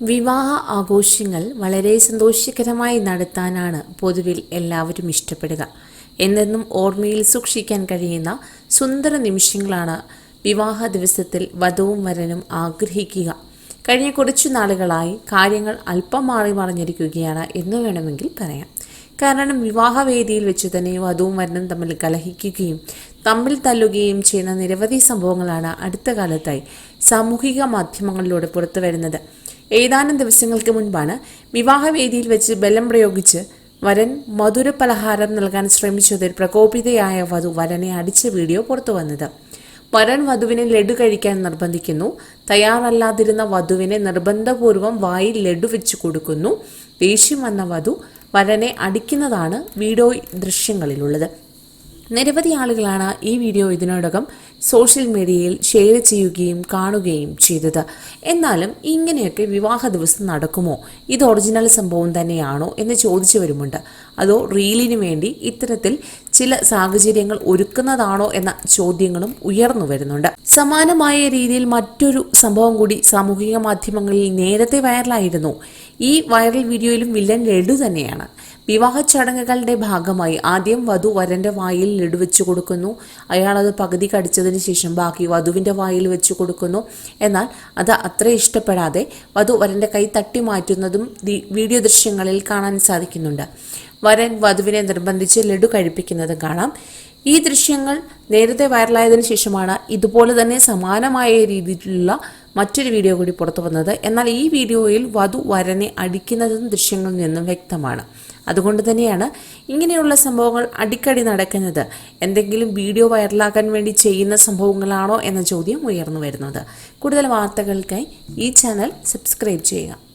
വിവാഹ ആഘോഷങ്ങൾ വളരെ സന്തോഷകരമായി നടത്താനാണ് പൊതുവിൽ എല്ലാവരും ഇഷ്ടപ്പെടുക. എന്നെന്നും ഓർമ്മയിൽ സൂക്ഷിക്കാൻ കഴിയുന്ന സുന്ദര നിമിഷങ്ങളാണ് വിവാഹ ദിവസത്തിൽ വധവും വരനും ആഗ്രഹിക്കുക. കഴിഞ്ഞ കുറച്ചു നാളുകളായി കാര്യങ്ങൾ അല്പം മാറി മറിഞ്ഞിരിക്കുകയാണ് എന്ന് വേണമെങ്കിൽ പറയാം. കാരണം വിവാഹവേദിയിൽ വെച്ച് തന്നെ വധുവും വരനും തമ്മിൽ കലഹിക്കുകയും തമ്മിൽ തല്ലുകയും ചെയ്യുന്ന നിരവധി സംഭവങ്ങളാണ് അടുത്ത കാലത്തായി സാമൂഹിക മാധ്യമങ്ങളിലൂടെ പുറത്തു വരുന്നത് ഏതാനും ദിവസങ്ങൾക്ക് മുൻപാണ് വിവാഹവേദിയിൽ വെച്ച് ബലം പ്രയോഗിച്ച് വരൻ മധുര പലഹാരം നൽകാൻ ശ്രമിച്ചതിൽ പ്രകോപിതയായ വധു വരനെ അടിച്ച വീഡിയോ പുറത്തു വന്നത്. വരൻ വധുവിനെ ലഡു കഴിക്കാൻ നിർബന്ധിക്കുന്നു. തയ്യാറല്ലാതിരുന്ന വധുവിനെ നിർബന്ധപൂർവം വായിൽ ലഡു വെച്ച് കൊടുക്കുന്നു. ദേഷ്യം വന്ന വധു വരനെ അടിക്കുന്നതാണ് വീഡിയോ ദൃശ്യങ്ങളിലുള്ളത്. നിരവധി ആളുകളാണ് ഈ വീഡിയോ ഇതിനോടകം സോഷ്യൽ മീഡിയയിൽ ഷെയർ ചെയ്യുകയും കാണുകയും ചെയ്തത്. എന്നാലും ഇങ്ങനെയൊക്കെ വിവാഹ ദിവസം നടക്കുമോ? ഇത് ഒറിജിനൽ സംഭവം തന്നെയാണോ എന്ന് ചോദിച്ചു ചോദിച്ചവരുമുണ്ട് അതോ റീലിന് വേണ്ടി ഇത്തരത്തിൽ ചില സാഹചര്യങ്ങൾ ഒരുക്കുന്നതാണോ എന്ന ചോദ്യങ്ങളും ഉയർന്നു വരുന്നുണ്ട്. സമാനമായ രീതിയിൽ മറ്റൊരു സംഭവം കൂടി സാമൂഹിക മാധ്യമങ്ങളിൽ നേരത്തെ വൈറലായിരുന്നു ഈ വൈറൽ വീഡിയോയിലും വില്ലൻ ലഡു തന്നെയാണ്. വിവാഹ ചടങ്ങുകളുടെ ഭാഗമായി ആദ്യം വധു വരന്റെ വായിൽ ലഡു വെച്ചു കൊടുക്കുന്നു. അയാൾ അത് പകുതി കടിച്ചതിന് ശേഷം ബാക്കി വധുവിന്റെ വായിൽ വെച്ചു കൊടുക്കുന്നു. എന്നാൽ അത് അത്ര ഇഷ്ടപ്പെടാതെ വധു വരന്റെ കൈ തട്ടി മാറ്റുന്നതും വീഡിയോ ദൃശ്യങ്ങളിൽ കാണാൻ സാധിക്കുന്നുണ്ട്. വരൻ വധുവിനെ നിർബന്ധിച്ച് ലഡു കഴിപ്പിക്കുന്നതും കാണാം. ഈ ദൃശ്യങ്ങൾ നേരത്തെ വൈറലായതിനു ശേഷമാണ് ഇതുപോലെ തന്നെ സമാനമായ രീതിയിലുള്ള മറ്റൊരു വീഡിയോ കൂടി പുറത്തു വന്നത്. എന്നാൽ ഈ വീഡിയോയിൽ വധു വരനെ അടിക്കുന്നതും ദൃശ്യങ്ങളിൽ നിന്നും വ്യക്തമാണ്. അതുകൊണ്ട് തന്നെയാണ് ഇങ്ങനെയുള്ള സംഭവങ്ങൾ അടിക്കടി നടക്കുന്നത്. എന്തെങ്കിലും വീഡിയോ വൈറലാക്കാൻ വേണ്ടി ചെയ്യുന്ന സംഭവങ്ങളാണോ എന്ന ചോദ്യം ഉയർന്നു വരുന്നത്. കൂടുതൽ വാർത്തകൾക്കായി ഈ ചാനൽ സബ്സ്ക്രൈബ് ചെയ്യുക.